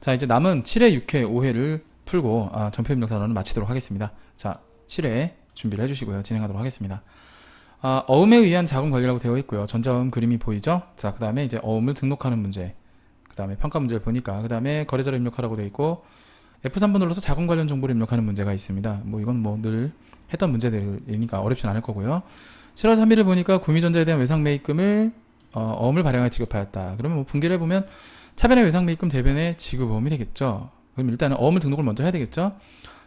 자, 이제 남은 7회, 6회, 5회를 풀고 아, 전표 입력 단원을 마치도록 하겠습니다. 자, 7회 준비를 해주시고요. 진행하도록 하겠습니다. 아, 어음에 의한 자금 관리라고 되어 있고요. 전자음 그림이 보이죠? 자, 그 다음에 이제 어음을 등록하는 문제. 그 다음에 평가 문제를 보니까 그 다음에 거래자를 입력하라고 되어 있고 F3번 눌러서 자금 관련 정보를 입력하는 문제가 있습니다. 뭐 이건 뭐 늘 했던 문제들이니까 어렵진 않을 거고요. 7월 3일을 보니까 구미전자에 대한 외상 매입금을 어, 어음을 발행하여 지급하였다. 그러면 뭐 분기를 해보면 차변의 외상 매입금 대변의 지급어음이 되겠죠. 그럼 일단은 어음을 등록을 먼저 해야 되겠죠.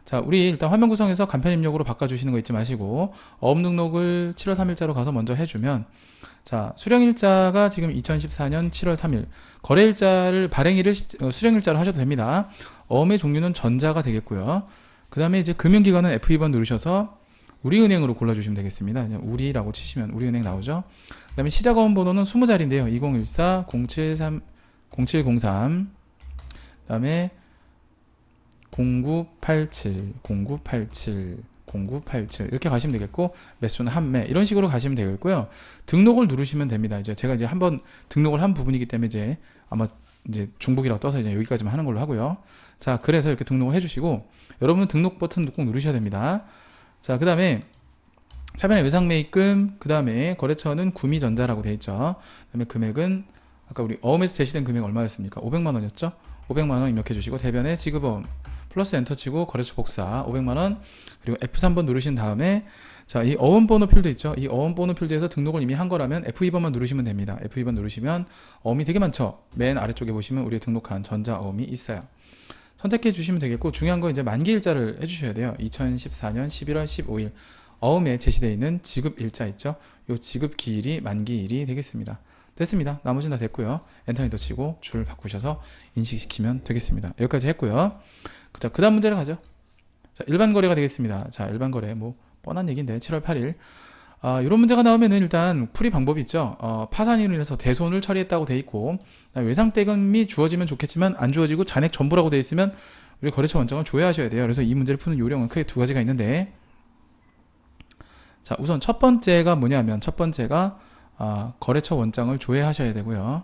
자, 우리 일단 화면 구성에서 간편 입력으로 바꿔주시는 거 잊지 마시고 어음 등록을 7월 3일자로 가서 먼저 해주면 자, 수령일자가 지금 2014년 7월 3일 거래일자를 발행일을 시- 어, 수령일자로 하셔도 됩니다. 어음의 종류는 전자가 되겠고요. 그 다음에 이제 금융기관은 F2번 누르셔서 우리은행으로 골라주시면 되겠습니다. 우리라고 치시면 우리은행 나오죠. 그 다음에 시작어음 번호는 20자리인데요. 2014 073 0703 그 다음에 0987 0987 0987 이렇게 가시면 되겠고 매수는 한매 이런 식으로 가시면 되겠고요. 등록을 누르시면 됩니다. 이제 제가 이제 한번 등록을 한 부분이기 때문에 이제 아마 이제 중복이라고 떠서 이제 여기까지만 하는 걸로 하고요. 자, 그래서 이렇게 등록을 해주시고 여러분 등록 버튼 꼭 누르셔야 됩니다. 자, 그 다음에 차변의 외상 매입금, 그 다음에 거래처는 구미전자라고 되어 있죠. 그 다음에 금액은 아까 우리 어음에서 제시된 금액 얼마였습니까? 500만 원이었죠? 500만 원 입력해 주시고 대변에 지급어음 플러스 엔터 치고 거래처 복사 500만 원 그리고 F3번 누르신 다음에 자, 이 어음 번호 필드 있죠? 이 어음 번호 필드에서 등록을 이미 한 거라면 F2번만 누르시면 됩니다. F2번 누르시면 어음이 되게 많죠? 맨 아래쪽에 보시면 우리가 등록한 전자 어음이 있어요. 선택해 주시면 되겠고 중요한 건 이제 만기 일자를 해 주셔야 돼요. 2014년 11월 15일 어음에 제시되어 있는 지급 일자 있죠? 요 지급 기일이 만기일이 되겠습니다. 됐습니다. 나머지는 다 됐고요. 엔터 엔터 치고 줄 바꾸셔서 인식시키면 되겠습니다. 여기까지 했고요. 자, 그 다음 문제를 가죠. 자, 일반 거래가 되겠습니다. 자, 일반 거래 뭐 뻔한 얘기인데 7월 8일 아, 이런 문제가 나오면은 일단 풀이 방법이 있죠. 어, 파산으로 인해서 대손을 처리했다고 돼 있고 외상대금이 주어지면 좋겠지만 안 주어지고 잔액 전부라고 돼 있으면 우리 거래처 원장을 조회하셔야 돼요. 그래서 이 문제를 푸는 요령은 크게 두 가지가 있는데 자 우선 첫 번째가 뭐냐면 첫 번째가 아, 거래처 원장을 조회하셔야 되고요.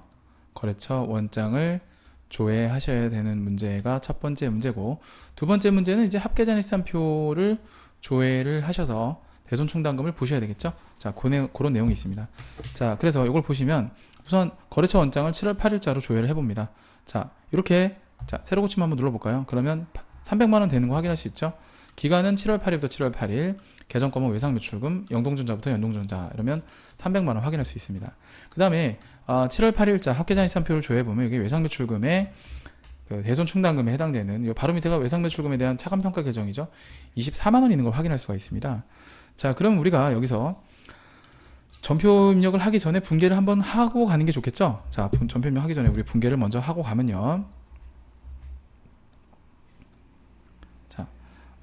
거래처 원장을 조회하셔야 되는 문제가 첫 번째 문제고 두 번째 문제는 이제 합계잔액산표를 조회를 하셔서 대손 충당금을 보셔야 되겠죠. 자, 그 내, 그런 내용이 있습니다. 자, 그래서 이걸 보시면 우선 거래처 원장을 7월 8일자로 조회를 해봅니다. 자, 이렇게 자 세로 고침 한번 눌러볼까요? 그러면 300만 원 되는 거 확인할 수 있죠. 기간은 7월 8일부터 7월 8일, 계정권은 외상 매출금, 영동전자부터 연동전자 이러면 300만 원 확인할 수 있습니다. 그 다음에 어, 7월 8일자 합계잔액산표를 조회해 보면 이게 외상 매출금의 그 대손 충당금에 해당되는 이 바로 밑에가 외상 매출금에 대한 차감 평가 계정이죠. 24만 원 있는 걸 확인할 수가 있습니다. 자, 그럼 우리가 여기서 전표 입력을 하기 전에 분계를 한번 하고 가는 게 좋겠죠? 자, 분- 전표 입력 하기 전에 우리 분계를 먼저 하고 가면요. 자,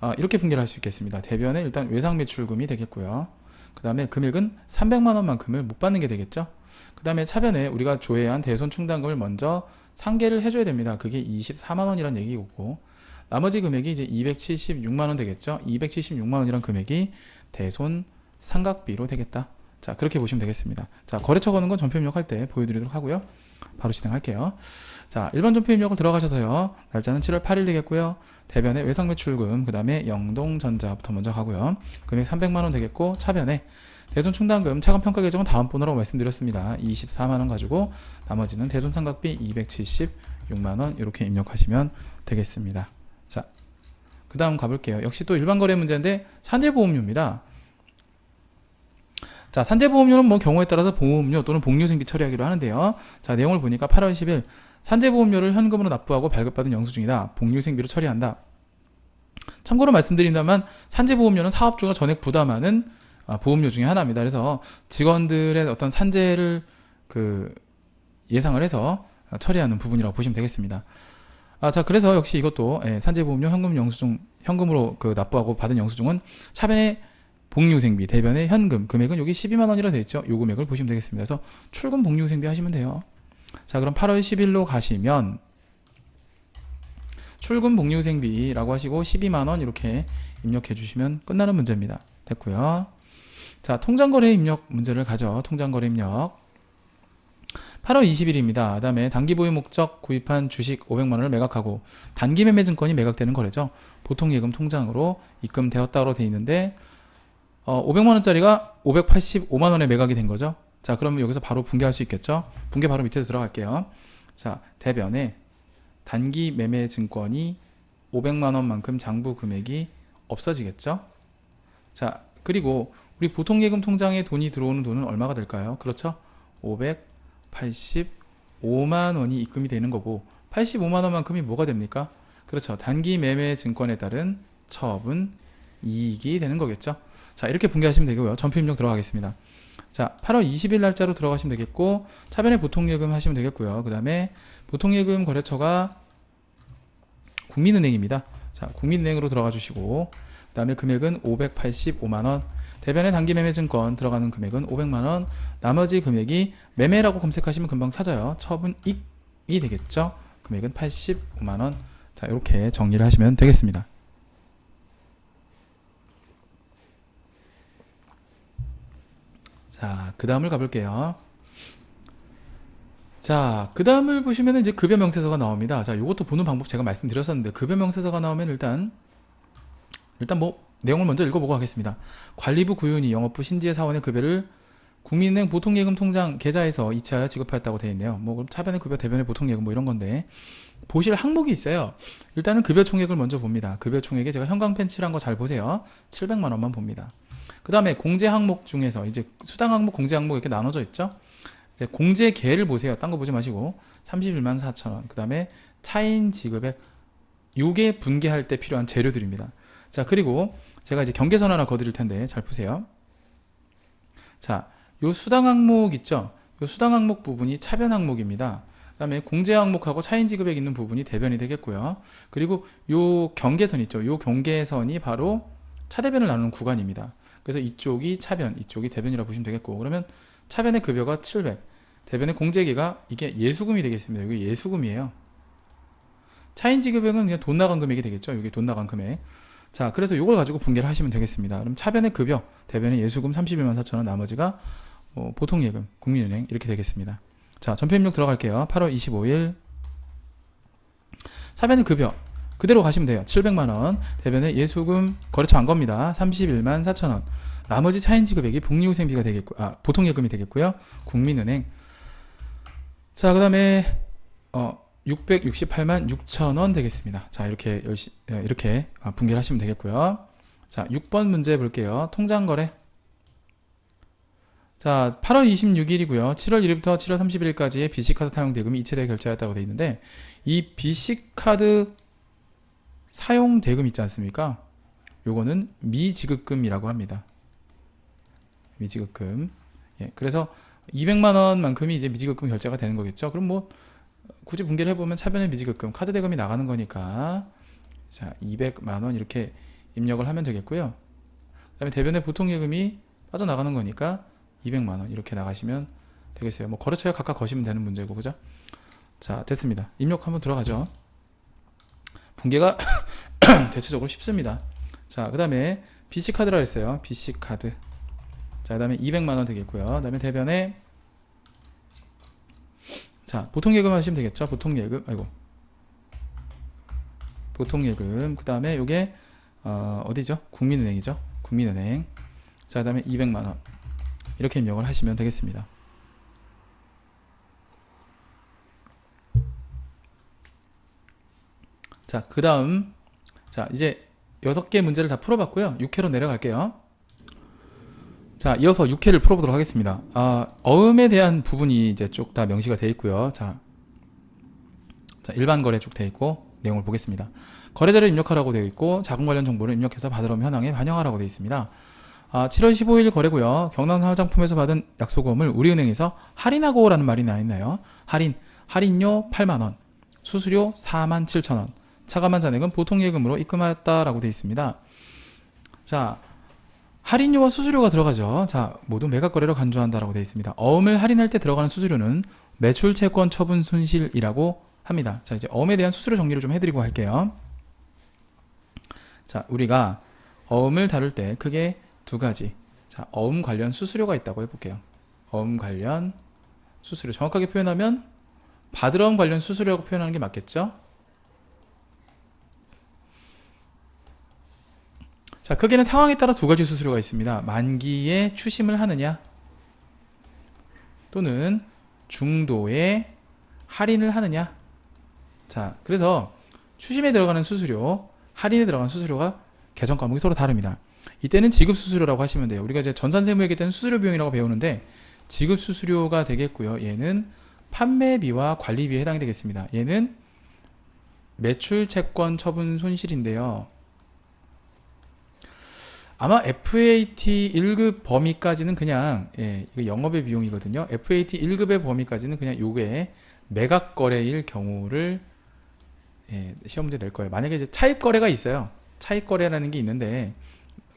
아, 이렇게 분계를 할 수 있겠습니다. 대변에 일단 외상 매출금이 되겠고요. 그 다음에 금액은 300만 원만큼을 못 받는 게 되겠죠? 그 다음에 차변에 우리가 조회한 대손 충당금을 먼저 상계를 해줘야 됩니다. 그게 24만 원이란 얘기고 나머지 금액이 이제 276만 원 되겠죠? 276만 원이란 금액이 대손 상각비로 되겠다. 자, 그렇게 보시면 되겠습니다. 자, 거래처 거는 건 전표 입력할 때 보여드리도록 하고요. 바로 진행할게요. 자, 일반 전표 입력을 들어가셔서요. 날짜는 7월 8일 되겠고요. 대변에 외상 매출금, 그 다음에 영동전자부터 먼저 가고요. 금액 300만 원 되겠고, 차변에 대손 충당금 차감 평가 계정은 다음 번호라고 말씀드렸습니다. 24만 원 가지고 나머지는 대손 상각비 276만 원 이렇게 입력하시면 되겠습니다. 자, 그 다음 가볼게요. 역시 또 일반 거래 문제인데 산재보험료입니다. 자, 산재보험료는 뭐 경우에 따라서 보험료 또는 복료생비 처리하기로 하는데요. 자, 내용을 보니까 8월 10일 산재보험료를 현금으로 납부하고 발급받은 영수증이다. 복료생비로 처리한다. 참고로 말씀드린다면 산재보험료는 사업주가 전액 부담하는 아, 보험료 중에 하나입니다. 그래서 직원들의 어떤 산재를 그 예상을 해서 처리하는 부분이라고 보시면 되겠습니다. 아, 자, 그래서 역시 이것도 예, 산재보험료 현금 영수증 현금으로 그 납부하고 받은 영수증은 차변의 복류생비, 대변의 현금 금액은 여기 12만 원이라 되어 있죠. 요 금액을 보시면 되겠습니다. 그래서 출금 복류생비 하시면 돼요. 자, 그럼 8월 10일로 가시면 출금 복류생비라고 하시고 12만 원 이렇게 입력해 주시면 끝나는 문제입니다. 됐고요. 자, 통장거래 입력 문제를 가져. 통장거래 입력. 8월 20일입니다. 그 다음에 단기 보유 목적 구입한 주식 500만 원을 매각하고 단기 매매 증권이 매각되는 거래죠. 보통 예금 통장으로 입금되었다고 돼 있는데 어, 500만 원짜리가 585만 원에 매각이 된 거죠. 자, 그러면 여기서 바로 붕괴할 수 있겠죠. 붕괴 바로 밑에서 들어갈게요. 자, 대변에 단기 매매 증권이 500만 원만큼 장부 금액이 없어지겠죠. 자, 그리고 우리 보통 예금 통장에 돈이 들어오는 돈은 얼마가 될까요? 그렇죠? 585만 원이 입금이 되는 거고 85만 원만큼이 뭐가 됩니까? 그렇죠. 단기 매매 증권에 따른 처분 이익이 되는 거겠죠. 자, 이렇게 붕괴하시면 되고요. 전표 입력 들어가겠습니다. 자, 8월 20일 날짜로 들어가시면 되겠고 차변에 보통 예금 하시면 되겠고요. 그 다음에 보통 예금 거래처가 국민은행입니다. 자, 국민은행으로 들어가 주시고 그 다음에 금액은 585만 원 대변에 단기 매매 증권 들어가는 금액은 500만원 나머지 금액이 매매라고 검색하시면 금방 찾아요. 처분익이 되겠죠. 금액은 85만원 자 이렇게 정리를 하시면 되겠습니다. 자, 그 다음을 가볼게요. 자, 그 다음을 보시면 이제 급여 명세서가 나옵니다. 자, 이것도 보는 방법 제가 말씀드렸었는데, 급여 명세서가 나오면 일단, 일단 뭐, 내용을 먼저 읽어보고 하겠습니다. 관리부 구윤이 영업부 신지의 사원의 급여를 국민은행 보통예금 통장 계좌에서 이체하여 지급하였다고 되어 있네요. 뭐, 차변의 급여, 대변의 보통예금 뭐 이런 건데, 보실 항목이 있어요. 일단은 급여 총액을 먼저 봅니다. 급여 총액에 제가 형광 펜 칠한 거 잘 보세요. 700만 원만 봅니다. 그 다음에 공제 항목 중에서 이제 수당 항목, 공제 항목 이렇게 나눠져 있죠. 공제 계를 보세요. 딴 거 보지 마시고 31만 4천 원. 그 다음에 차인 지급액 요게 분개할 때 필요한 재료들입니다. 자 그리고 제가 이제 경계선 하나 거드릴 텐데 잘 보세요. 자, 요 수당 항목 있죠? 요 수당 항목 부분이 차변 항목입니다. 그 다음에 공제 항목하고 차인 지급액 있는 부분이 대변이 되겠고요. 그리고 요 경계선 있죠? 요 경계선이 바로 차대변을 나누는 구간입니다. 그래서 이쪽이 차변, 이쪽이 대변이라고 보시면 되겠고 그러면 차변의 급여가 700, 대변의 공제기가 이게 예수금이 되겠습니다. 여기 예수금이에요. 차인 지급액은 그냥 돈 나간 금액이 되겠죠. 여기 돈 나간 금액. 자, 그래서 이걸 가지고 분개를 하시면 되겠습니다. 그럼 차변의 급여, 대변의 예수금 31만 4천 원, 나머지가 뭐 보통 예금, 국민은행 이렇게 되겠습니다. 자, 전표 입력 들어갈게요. 8월 25일 차변의 급여 그대로 가시면 돼요. 700만 원. 대변의 예수금 거래처 안 겁니다. 31만 4천 원. 나머지 차인 지급액이 복리후생비가 되겠고, 아 보통 예금이 되겠고요. 국민은행. 자, 그다음에 어 668만 6천 원 되겠습니다. 자, 이렇게 열시, 어, 이렇게 아, 분개를 하시면 되겠고요. 자, 6번 문제 볼게요. 통장 거래. 자, 8월 26일이고요. 7월 1일부터 7월 31일까지의 BC카드 사용 대금이 이체되어 결제하였다고 되어 있는데 이 BC카드 사용 대금 있지 않습니까? 요거는 미지급금이라고 합니다. 미지급금. 예, 그래서 200만 원만큼이 이제 미지급금 결제가 되는 거겠죠. 그럼 뭐 굳이 분개를 해보면 차변의 미지급금, 카드 대금이 나가는 거니까 자 200만 원 이렇게 입력을 하면 되겠고요. 그 다음에 대변의 보통 예금이 빠져나가는 거니까 200만 원 이렇게 나가시면 되겠어요. 뭐 거래처에 각각 거시면 되는 문제고 그죠? 자 됐습니다. 입력 한번 들어가죠. 분개가 대체적으로 쉽습니다. 자, 그 다음에 BC카드라 했어요. BC카드. 자, 그 다음에 200만원 되겠고요. 그 다음에 대변에 자, 보통 예금 하시면 되겠죠. 보통 예금, 아이고. 보통 예금. 그 다음에 요게, 어, 어디죠? 국민은행이죠. 국민은행. 자, 그 다음에 200만원. 이렇게 입력을 하시면 되겠습니다. 자, 그 다음, 자, 이제 여섯 개 문제를 다 풀어봤고요. 6회로 내려갈게요. 자, 이어서 6회를 풀어보도록 하겠습니다. 아, 어음에 대한 부분이 이제 쭉 다 명시가 되어 있고요. 자, 자, 일반 거래 쭉 되어 있고, 내용을 보겠습니다. 거래자를 입력하라고 되어 있고, 자금 관련 정보를 입력해서 받으러 현황에 반영하라고 되어 있습니다. 아, 7월 15일 거래고요. 경남 화장품에서 받은 약소금을 우리은행에서 할인하고라는 말이 나 있나요? 할인, 할인료 8만 원, 수수료 4만 7천 원, 차감한 잔액은 보통 예금으로 입금하였다라고 되어 있습니다. 자, 할인료와 수수료가 들어가죠. 자, 모두 매각 거래로 간주한다라고 되어 있습니다. 어음을 할인할 때 들어가는 수수료는 매출 채권 처분 손실이라고 합니다. 자, 이제 어음에 대한 수수료 정리를 좀 해드리고 할게요. 자, 우리가 어음을 다룰 때 크게 두 가지. 자, 어음 관련 수수료가 있다고 해볼게요. 어음 관련 수수료. 정확하게 표현하면 바드럼 관련 수수료라고 표현하는 게 맞겠죠? 자, 크게는 상황에 따라 두 가지 수수료가 있습니다. 만기에 추심을 하느냐, 또는 중도에 할인을 하느냐. 자, 그래서 추심에 들어가는 수수료, 할인에 들어가는 수수료가 개정 과목이 서로 다릅니다. 이때는 지급 수수료라고 하시면 돼요. 우리가 이제 전산세무 얘기 때는 수수료 비용이라고 배우는데 지급 수수료가 되겠고요. 얘는 판매비와 관리비에 해당이 되겠습니다. 얘는 매출 채권 처분 손실인데요. 아마 FAT 1급 범위까지는 그냥 예, 이거 영업의 비용이거든요. FAT 1급의 범위까지는 그냥 요게 매각 거래일 경우를 예, 시험 문제 낼 거예요. 만약에 이제 차입 거래가 있어요. 차입 거래라는 게 있는데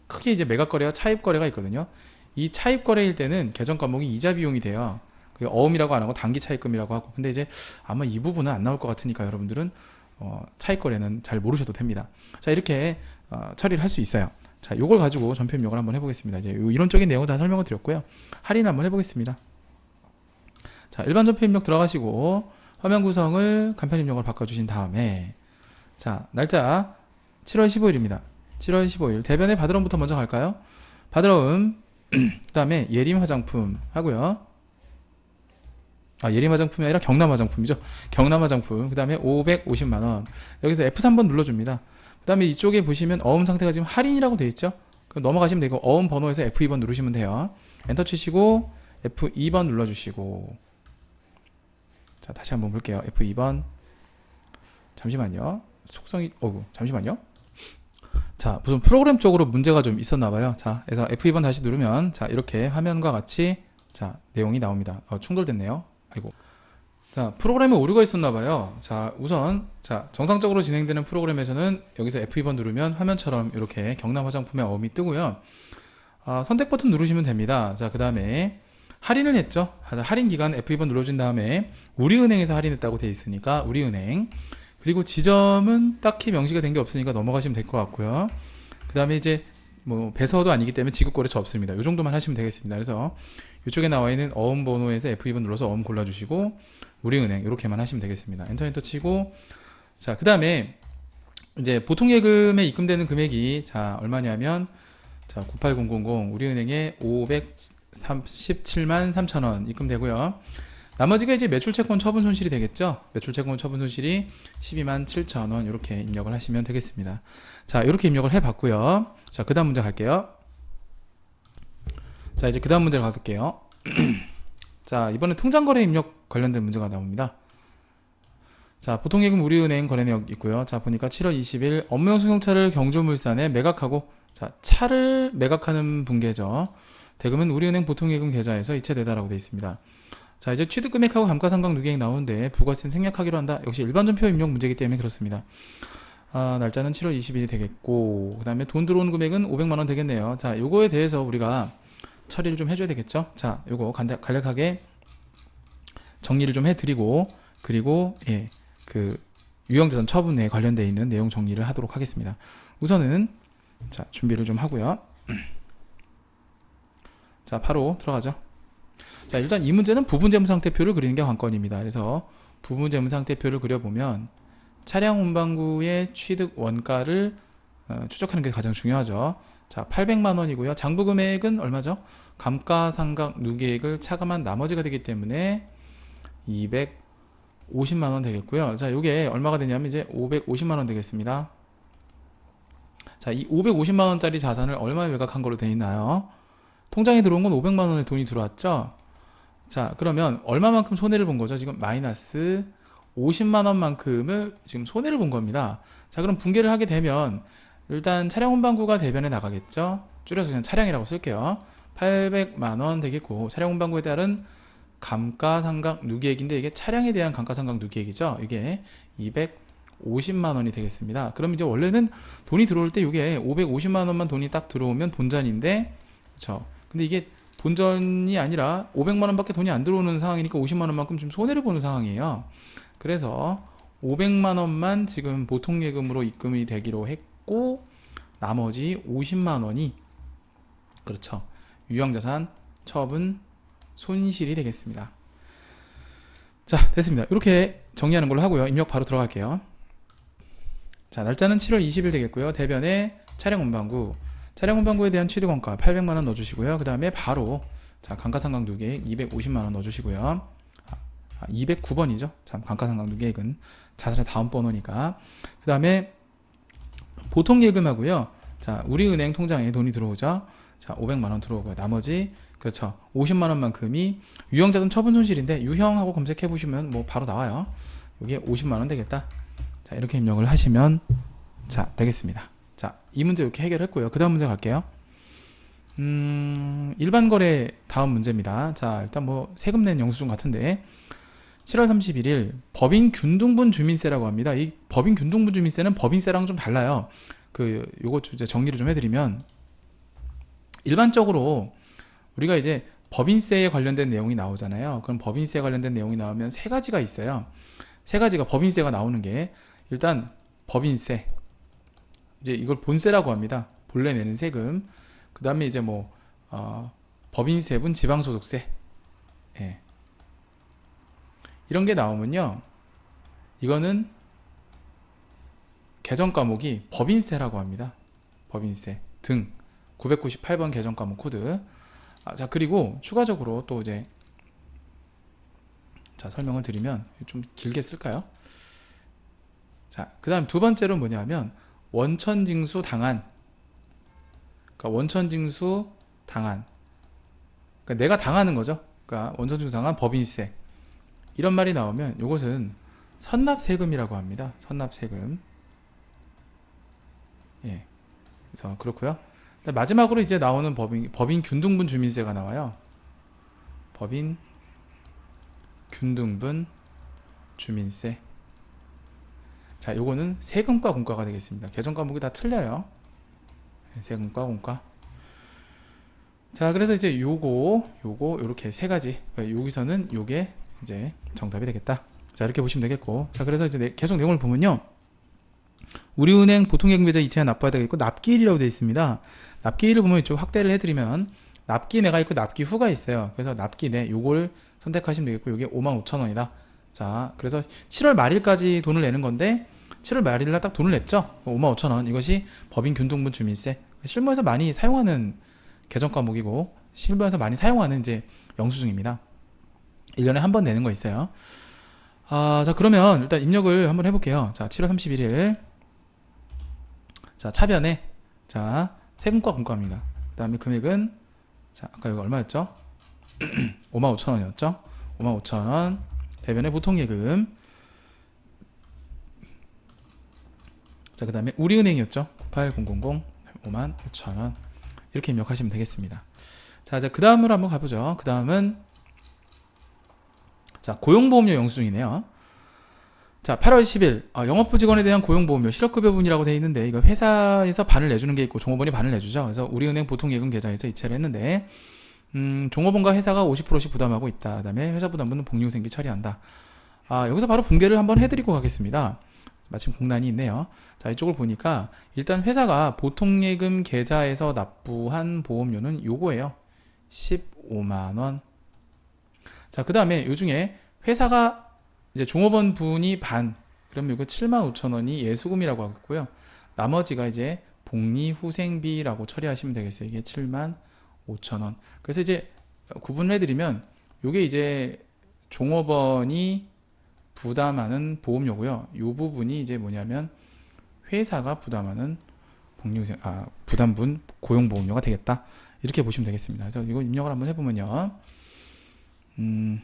크게 이제 매각 거래와 차입 거래가 있거든요. 이 차입 거래일 때는 개정 과목이 이자 비용이 돼요. 그게 어음이라고 안 하고 단기 차입금이라고 하고. 근데 이제 아마 이 부분은 안 나올 것 같으니까 여러분들은 어, 차입 거래는 잘 모르셔도 됩니다. 자 이렇게 어, 처리를 할 수 있어요. 자, 요걸 가지고 전표 입력을 한번 해보겠습니다. 이제 요 이론적인 내용을 다 설명을 드렸고요. 할인 한번 해보겠습니다. 자, 일반 전표 입력 들어가시고 화면 구성을 간편 입력을 바꿔주신 다음에 자, 날짜 7월 15일입니다. 7월 15일 대변의 바드럼부터 먼저 갈까요? 바드럼 그 다음에 예림 화장품 하고요. 아, 예림 화장품이 아니라 경남 화장품이죠. 경남 화장품. 그 다음에 550만 원. 여기서 F3번 눌러 줍니다. 그 다음에 이쪽에 보시면 어음 상태가 지금 할인이라고 되어 있죠. 그럼 넘어가시면 되고 어음 번호에서 F2번 누르시면 돼요. 엔터 치시고 F2번 눌러주시고 자 다시 한번 볼게요. F2번 잠시만요. 속성이 어구 잠시만요. 자 무슨 프로그램 쪽으로 문제가 좀 있었나 봐요. 자 그래서 F2번 다시 누르면 자 이렇게 화면과 같이 자 내용이 나옵니다. 어, 충돌됐네요. 아이고 자, 프로그램에 오류가 있었나 봐요. 자, 우선 자, 정상적으로 진행되는 프로그램에서는 여기서 F2번 누르면 화면처럼 이렇게 경남 화장품의 어음이 뜨고요. 아, 선택 버튼 누르시면 됩니다. 자, 그다음에 할인을 했죠. 아, 할인 기간 F2번 눌러준 다음에 우리은행에서 할인했다고 돼 있으니까 우리은행. 그리고 지점은 딱히 명시가 된 게 없으니까 넘어가시면 될 것 같고요. 그다음에 이제 뭐 배서도 아니기 때문에 지급거래처 없습니다. 이 정도만 하시면 되겠습니다. 그래서 이쪽에 나와 있는 어음 번호에서 F2번 눌러서 어음 골라주시고 우리은행 이렇게만 하시면 되겠습니다. 엔터 엔터 치고 자 그 다음에 이제 보통 예금에 입금되는 금액이 자 얼마냐면 자 98000 우리은행에 537만 3천원 입금되고요. 나머지가 이제 매출 채권 처분 손실이 되겠죠. 매출 채권 처분 손실이 12만 7천원 이렇게 입력을 하시면 되겠습니다. 자 이렇게 입력을 해봤고요. 자 그 다음 문제 갈게요. 자 이제 그 다음 문제를 가볼게요. 자, 이번에 통장거래 입력 관련된 문제가 나옵니다. 자, 보통예금 우리은행 거래 내역 있고요. 자, 보니까 7월 20일 업무용 승용차를 경조물산에 매각하고 자, 차를 매각하는 분계죠. 대금은 우리은행 보통예금 계좌에서 이체되다라고 되어 있습니다. 자, 이제 취득 금액하고 감가상각 누계액 나오는데 부가세는 생략하기로 한다. 역시 일반 전표 입력 문제이기 때문에 그렇습니다. 아, 날짜는 7월 20일이 되겠고 그다음에 돈 들어온 금액은 500만 원 되겠네요. 자, 요거에 대해서 우리가 처리를 좀 해줘야 되겠죠. 자, 요거 간략하게 정리를 좀 해드리고 그리고 예, 그 유형자산 처분에 관련되어 있는 내용 정리를 하도록 하겠습니다. 우선은 자 준비를 좀 하고요. 자 바로 들어가죠. 자 일단 이 문제는 부분재무상태표를 그리는 게 관건입니다. 그래서 부분재무상태표를 그려보면 차량 운반구의 취득 원가를 어, 추적하는 게 가장 중요하죠. 자, 800만 원이고요. 장부 금액은 얼마죠? 감가상각 누계액을 차감한 나머지가 되기 때문에 250만 원 되겠고요. 자, 요게 얼마가 되냐면 이제 550만 원 되겠습니다. 자, 이 550만 원짜리 자산을 얼마에 매각한 걸로 되어 있나요? 통장에 들어온 건 500만 원의 돈이 들어왔죠? 자, 그러면 얼마만큼 손해를 본 거죠? 지금 마이너스 50만 원만큼을 지금 손해를 본 겁니다. 자, 그럼 분개를 하게 되면 일단 차량 운반구가 대변에 나가겠죠. 줄여서 그냥 차량이라고 쓸게요. 800만 원 되겠고 차량 운반구에 따른 감가상각 누계액인데 이게 차량에 대한 감가상각 누계액이죠. 이게 250만 원이 되겠습니다. 그럼 이제 원래는 돈이 들어올 때 이게 550만 원만 돈이 딱 들어오면 본전인데 그렇죠. 근데 이게 본전이 아니라 500만 원밖에 돈이 안 들어오는 상황이니까 50만 원만큼 좀 손해를 보는 상황이에요. 그래서 500만 원만 지금 보통 예금으로 입금이 되기로 했고 받고 나머지 50만 원이 그렇죠. 유형자산 처분 손실이 되겠습니다. 자, 됐습니다. 이렇게 정리하는 걸로 하고요. 입력 바로 들어갈게요. 자, 날짜는 7월 20일 되겠고요. 대변에 차량 운반구, 차량 운반구에 대한 취득원가 800만 원 넣어주시고요. 그 다음에 바로 자 감가상각두 계획 250만 원 넣어주시고요. 아, 209번이죠. 참 감가상각두 계획은 자산의 다음 번호니까. 그 다음에 보통 예금하고요. 자 우리은행 통장에 돈이 들어오죠. 자 500만 원 들어오고요. 나머지 그렇죠. 50만 원만큼이 유형자산 처분 손실인데 유형하고 검색해 보시면 뭐 바로 나와요. 이게 50만 원 되겠다. 자 이렇게 입력을 하시면 자 되겠습니다. 자 이 문제 이렇게 해결했고요. 그 다음 문제 갈게요. 음, 일반 거래 다음 문제입니다. 자, 일단 뭐 세금 낸 영수증 같은데 7월 31일 법인 균등분 주민세라고 합니다. 이 법인 균등분 주민세는 법인세랑 좀 달라요. 그 요거 좀 이제 정리를 좀 해드리면 일반적으로 우리가 이제 법인세에 관련된 내용이 나오잖아요. 그럼 법인세 관련된 내용이 나오면 세 가지가 있어요. 세 가지가 법인세가 나오는 게 일단 법인세 이제 이걸 본세라고 합니다. 본래 내는 세금. 그 다음에 이제 뭐, 어, 법인세분 지방소득세. 예. 이런 게 나오면요. 이거는 개정 과목이 법인세라고 합니다. 법인세 등 998번 개정 과목 코드. 아, 자, 그리고 추가적으로 또 이제 자, 설명을 드리면 좀 길게 쓸까요? 자, 그 다음 두 번째로 뭐냐면 원천 징수 당한 그러니까 원천 징수 당한 그러니까 내가 당하는 거죠. 그러니까 원천 징수 당한 법인세 이런 말이 나오면 이것은 선납세금이라고 합니다. 선납세금. 예. 그래서 그렇고요. 마지막으로 이제 나오는 법인 법인 균등분 주민세가 나와요. 법인 균등분 주민세. 자, 요거는 세금과 공과가 되겠습니다. 개정 과목이 다 틀려요. 네, 세금과 공과. 자, 그래서 이제 요거, 요거, 요렇게 세 가지. 그러니까 여기서는 요게 이제 정답이 되겠다. 자, 이렇게 보시면 되겠고. 자, 그래서 이제 내- 계속 내용을 보면요. 우리은행 보통예금계좌 이체한 납부가 되겠고, 납기일이라고 되어 있습니다. 납기일을 보면 이쪽 확대를 해드리면, 납기 내가 있고 납기 후가 있어요. 그래서 납기 내, 요걸 선택하시면 되겠고, 요게 55,000원이다. 자, 그래서 7월 말일까지 돈을 내는 건데 7월 말일 날 딱 돈을 냈죠. 55,000원. 이것이 법인 균등분 주민세. 실무에서 많이 사용하는 개정 과목이고 실무에서 많이 사용하는 이제 영수증입니다. 1년에 한 번 내는 거 있어요. 아, 자, 그러면 일단 입력을 한번 해볼게요. 자, 7월 31일. 자, 차변에. 자, 세금과 공과입니다. 그 다음에 금액은, 자, 아까 여기 얼마였죠? 55,000원이었죠? 55,000원. 대변의 보통 예금. 자, 그 다음에 우리은행이었죠? 80000 5만 5천 원. 이렇게 입력하시면 되겠습니다. 자, 이제 그 다음으로 한번 가보죠. 그 다음은, 자, 고용보험료 영수증이네요. 자, 8월 10일, 어, 영업부 직원에 대한 고용보험료 실업급여 분이라고 되어 있는데, 이거 회사에서 반을 내주는 게 있고, 종업원이 반을 내주죠. 그래서 우리은행 보통예금 계좌에서 이체를 했는데, 음, 종업원과 회사가 50%씩 부담하고 있다. 그 다음에 회사 부담분은 복리후생비 처리한다. 아, 여기서 바로 붕괴를 한번 해드리고 가겠습니다. 마침 공란이 있네요. 자, 이쪽을 보니까 일단 회사가 보통예금 계좌에서 납부한 보험료는 요거예요. 15만원. 자, 그 다음에 요 중에 회사가 이제 종업원 분이 반, 그럼 이거 7만 5천 원이 예수금이라고 하겠고요. 나머지가 이제 복리 후생비라고 처리하시면 되겠어요. 이게 7만 5천 원. 그래서 이제 구분을 해드리면 요게 이제 종업원이 부담하는 보험료고요. 이 부분이 이제 뭐냐면 회사가 부담하는 복리후생 아 부담분 고용보험료가 되겠다. 이렇게 보시면 되겠습니다. 그래서 이거 입력을 한번 해보면요. 음,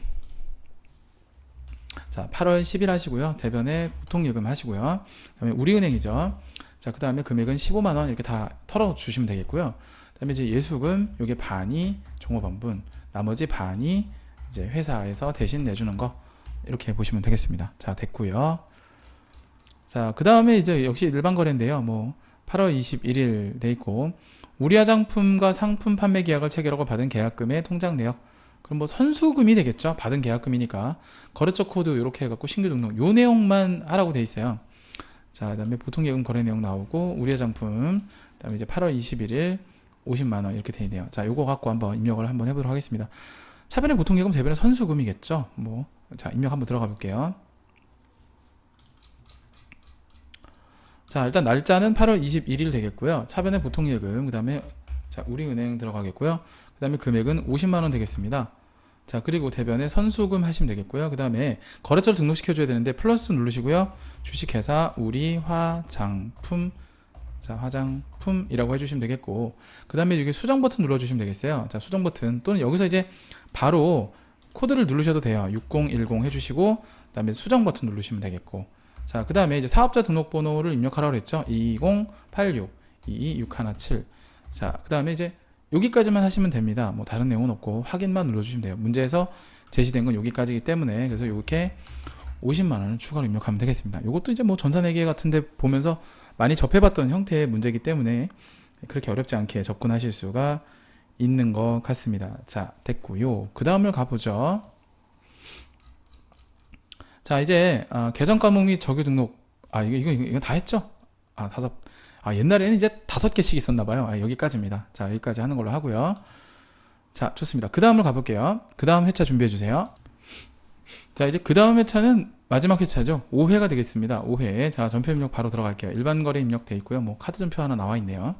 자 8월 10일 하시고요. 대변에 보통 예금 하시고요. 그다음에 우리은행이죠. 자 그다음에 금액은 15만 원 이렇게 다 털어 주시면 되겠고요. 그다음에 이제 예수금 요게 반이 종업원분, 나머지 반이 이제 회사에서 대신 내주는 거 이렇게 보시면 되겠습니다. 자, 됐고요. 자, 그 다음에 이제 역시 일반 거래인데요. 뭐 8월 21일 돼 있고 우리 화장품과 상품 판매 계약을 체결하고 받은 계약금의 통장 내역. 그럼 뭐 선수금이 되겠죠. 받은 계약금이니까 거래처 코드 이렇게 해갖고 신규 등록 요 내용만 하라고 돼 있어요. 자, 그 다음에 보통 예금 거래 내용 나오고 우리 화장품 그 다음에 이제 8월 21일 50만 원 이렇게 돼 있네요. 자, 요거 갖고 한번 입력을 한번 해보도록 하겠습니다. 차변의 보통 예금 대변의 선수금이겠죠. 뭐 자, 입력 한번 들어가 볼게요. 자, 일단 날짜는 8월 21일 되겠고요. 차변의 보통 예금, 그 다음에 자, 우리은행 들어가겠고요. 그 다음에 금액은 50만원 되겠습니다. 자, 그리고 대변에 선수금 하시면 되겠고요. 그 다음에 거래처 를 등록시켜줘야 되는데 플러스 누르시고요. 주식회사 우리 화장품 자, 화장품이라고 해주시면 되겠고, 그 다음에 여기 수정 버튼 눌러주시면 되겠어요. 자, 수정 버튼 또는 여기서 이제 바로 코드를 누르셔도 돼요. 6010 해주시고, 그 다음에 수정 버튼 누르시면 되겠고, 자, 그 다음에 이제 사업자 등록번호를 입력하라고 그랬죠. 2086 22617. 자, 그 다음에 이제 여기까지만 하시면 됩니다. 뭐 다른 내용은 없고 확인만 눌러주시면 돼요. 문제에서 제시된 건 여기까지이기 때문에 그래서 이렇게 50만 원을 추가로 입력하면 되겠습니다. 이것도 이제 뭐 전산회계 같은데 보면서 많이 접해봤던 형태의 문제이기 때문에 그렇게 어렵지 않게 접근하실 수가 있는 것 같습니다. 자, 됐고요. 그 다음을 가보죠. 자, 이제 아, 계정 과목 및 정규 등록 아 이거 이거 이거 다 했죠? 아 다섯 아 옛날에는 이제 다섯 개씩 있었나 봐요. 아, 여기까지입니다. 자, 여기까지 하는 걸로 하고요. 자, 좋습니다. 그 다음을 가볼게요. 그 다음 회차 준비해 주세요. 자, 이제 그 다음 회차는 마지막 회차죠. 5회가 되겠습니다. 5회. 자, 전표 입력 바로 들어갈게요. 일반 거래 입력돼 있고요. 뭐 카드 전표 하나 나와 있네요.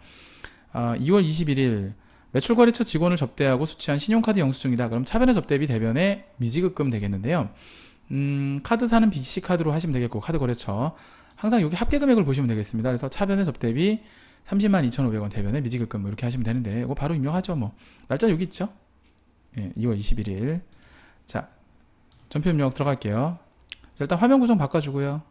아, 2월 21일 매출 거래처 직원을 접대하고 수취한 신용카드 영수증이다. 그럼 차변의 접대비 대변에 미지급금 되겠는데요. 음, 카드 사는 BC 카드로 하시면 되겠고 카드 거래처 항상 여기 합계 금액을 보시면 되겠습니다. 그래서 차변의 접대비 30만 2,500원 대변에 미지급금 뭐 이렇게 하시면 되는데 이거 바로 입력하죠. 뭐 날짜 여기 있죠. 예, 2월 21일. 자, 전표 입력 들어갈게요. 자, 일단 화면 구성 바꿔주고요.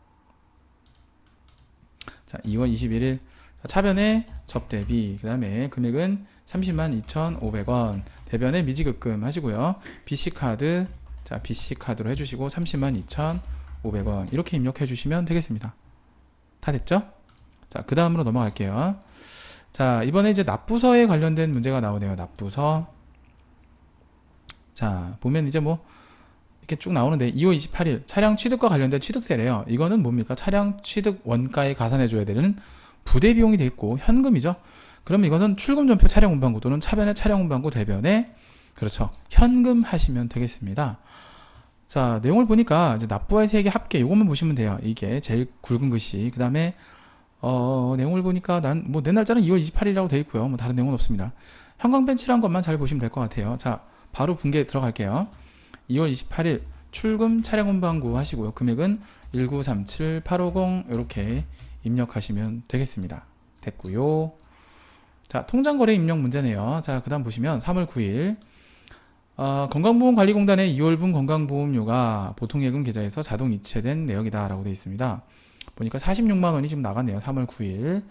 자, 2월 21일 차변의 접대비 그 다음에 금액은 30만 2,500원 대변에 미지급금 하시고요. BC카드 자 BC카드로 해주시고 30만 2,500원 이렇게 입력해 주시면 되겠습니다. 다 됐죠? 자, 그 다음으로 넘어갈게요. 자, 이번에 이제 납부서에 관련된 문제가 나오네요. 납부서. 자, 보면 이제 뭐, 이렇게 쭉 나오는데, 2월 28일, 차량 취득과 관련된 취득세래요. 이거는 뭡니까? 차량 취득 원가에 가산해 줘야 되는 부대 비용이 되겠고, 현금이죠. 그러면 이것은 출금 전표 차량 운반구 또는 차변의 차량 운반구 대변에, 그렇죠. 현금 하시면 되겠습니다. 자, 내용을 보니까 이제 납부와의 세액의 합계, 이것만 보시면 돼요. 이게 제일 굵은 글씨. 그 다음에 어, 내용을 보니까 난, 뭐, 내 날짜는 2월 28일이라고 되어 있고요. 뭐, 다른 내용은 없습니다. 칠한 것만 잘 보시면 될 것 같아요. 자, 바로 분계 들어갈게요. 2월 28일 출금 차량 운반구 하시고요. 금액은 1937850 이렇게 입력하시면 되겠습니다. 됐고요. 자, 통장 거래 입력 문제네요. 자, 그 다음 보시면 3월 9일 어, 건강보험관리공단의 2월분 건강보험료가 보통예금 계좌에서 자동 이체된 내역이다 라고 되어 있습니다. 보니까 46만 원이 지금 나갔네요. 3월 9일.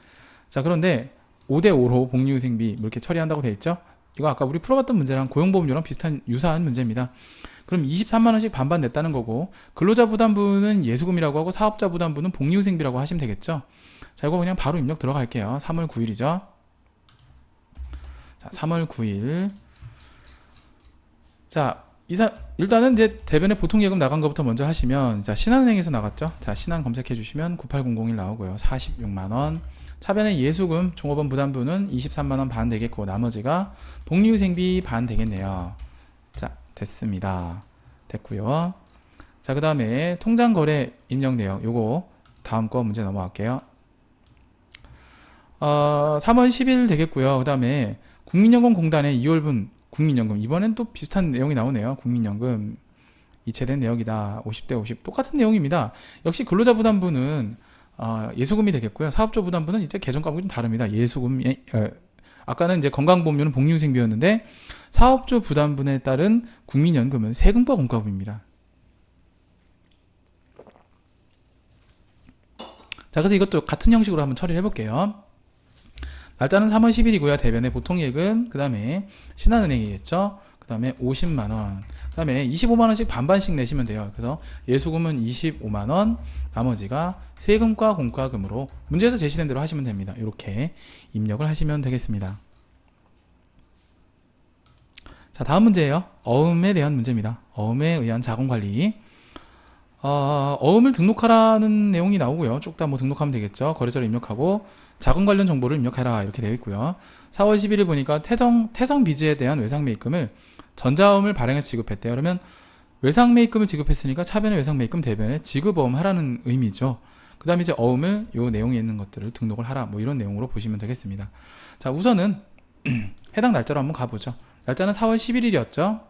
자, 그런데 5대 5로 복리후생비 뭐 이렇게 처리한다고 되어 있죠? 이거 아까 우리 풀어봤던 문제랑 고용보험료랑 비슷한 유사한 문제입니다. 그럼 23만 원씩 반반 냈다는 거고 근로자 부담부는 예수금이라고 하고 사업자 부담부는 복리후생비라고 하시면 되겠죠? 자, 이거 그냥 바로 입력 들어갈게요. 3월 9일이죠. 자, 3월 9일. 자, 이사 일단은 이제 대변에 보통 예금 나간 것부터 먼저 하시면 자 신한은행에서 나갔죠. 자 신한 검색해 주시면 98001 나오고요. 46만 원. 차변의 예수금 종업원 부담부는 23만 원 반 되겠고 나머지가 복리후생비 반 되겠네요. 자 됐습니다. 됐고요. 자 그다음에 통장 거래 입력 내역 요거 다음 거 문제 넘어갈게요. 어, 3월 10일 되겠고요. 그 다음에 국민연금공단의 2월분 국민연금 이번엔 또 비슷한 내용이 나오네요. 국민연금 이체된 내역이다. 50대 50 똑같은 내용입니다. 역시 근로자 부담부는 어, 예수금이 되겠고요. 사업자 부담부는 이제 계정 과목이 좀 다릅니다. 예수금 예, 어, 아까는 이제 건강보험료는 복리후생비였는데 사업주 부담분에 따른 국민연금은 세금과 공과금입니다. 자, 그래서 이것도 같은 형식으로 한번 처리를 해볼게요. 날짜는 3월 10일이고요. 대변에 보통 예금, 그 다음에 신한은행이겠죠. 그 다음에 50만원, 그 다음에 25만원씩 반반씩 내시면 돼요. 그래서 예수금은 25만원, 나머지가 세금과 공과금으로 문제에서 제시된 대로 하시면 됩니다. 이렇게 입력을 하시면 되겠습니다. 자, 다음 문제예요. 어음에 대한 문제입니다. 어음에 의한 자금관리. 어, 어음을 등록하라는 내용이 나오고요. 쭉 다 뭐 등록하면 되겠죠. 거래처를 입력하고 자금 관련 정보를 입력해라 이렇게 되어 있고요. 4월 11일 보니까 태성 태성 비즈에 대한 외상 매입금을 전자음을 발행해서 지급했대요. 그러면 외상 매입금을 지급했으니까 차변의 외상 매입금 대변에 지급어음 하라는 의미죠. 그 다음에 이제 어음을 요 내용에 있는 것들을 등록을 하라. 뭐 이런 내용으로 보시면 되겠습니다. 자, 우선은 해당 날짜로 한번 가보죠. 날짜는 4월 11일이었죠.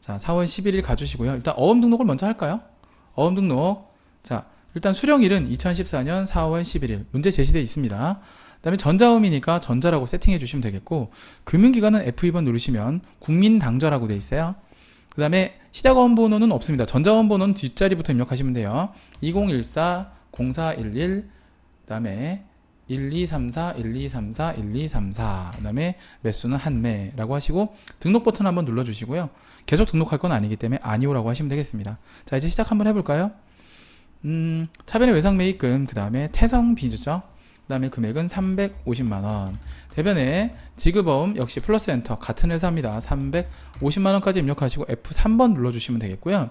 자, 4월 11일 가주시고요. 일단 어음 등록을 먼저 할까요? 어음 등록. 자, 일단 수령일은 2014년 4월 11일. 문제 제시되어 있습니다. 그 다음에 전자음이니까 전자라고 세팅해 주시면 되겠고, 금융기관은 F2번 누르시면 국민당좌라고 되어 있어요. 그 다음에 시작어음 번호는 없습니다. 전자어음 번호는 뒷자리부터 입력하시면 돼요. 2014 0411, 그 다음에 1234, 1234, 1234. 그 다음에 매수는 한 매라고 하시고, 등록 버튼 한번 눌러 주시고요. 계속 등록할 건 아니기 때문에 아니오라고 하시면 되겠습니다. 자, 이제 시작 한번 해 볼까요? 음, 차변의 외상 매입금, 그 다음에 태성 비주죠. 그 다음에 금액은 350만원. 대변에 지급어음 역시 플러스 엔터. 같은 회사입니다. 350만원까지 입력하시고 F3번 눌러주시면 되겠고요.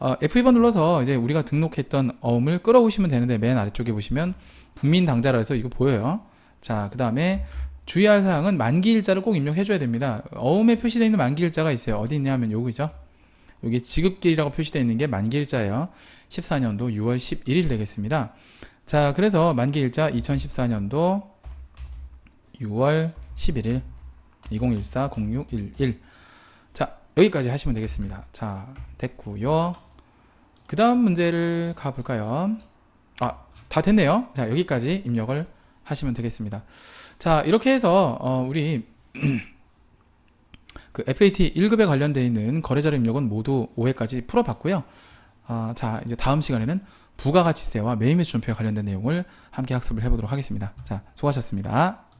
어, F2번 눌러서 이제 우리가 등록했던 어음을 끌어오시면 되는데 맨 아래쪽에 보시면 국민당자라 해서 이거 보여요. 자, 그 다음에 주의할 사항은 만기일자를 꼭 입력해줘야 됩니다. 어음에 표시되어 있는 만기일자가 있어요. 어디 있냐 하면 여기죠. 여기 지급기일이라고 표시되어 있는 게 만기일자예요. 14년도 6월 11일 되겠습니다. 자, 그래서 만기일자 2014년도 6월 11일 2014-0611 자, 여기까지 하시면 되겠습니다. 자, 됐고요. 그 다음 문제를 가볼까요? 아, 다 됐네요. 자, 여기까지 입력을 하시면 되겠습니다. 자, 이렇게 해서 어, 우리 그 FAT 1급에 관련되어 있는 거래자료 입력은 모두 5회까지 풀어봤고요. 아, 자, 이제 다음 시간에는 부가가치세와 매입매수존표에 관련된 내용을 함께 학습을 해보도록 하겠습니다. 자, 수고하셨습니다.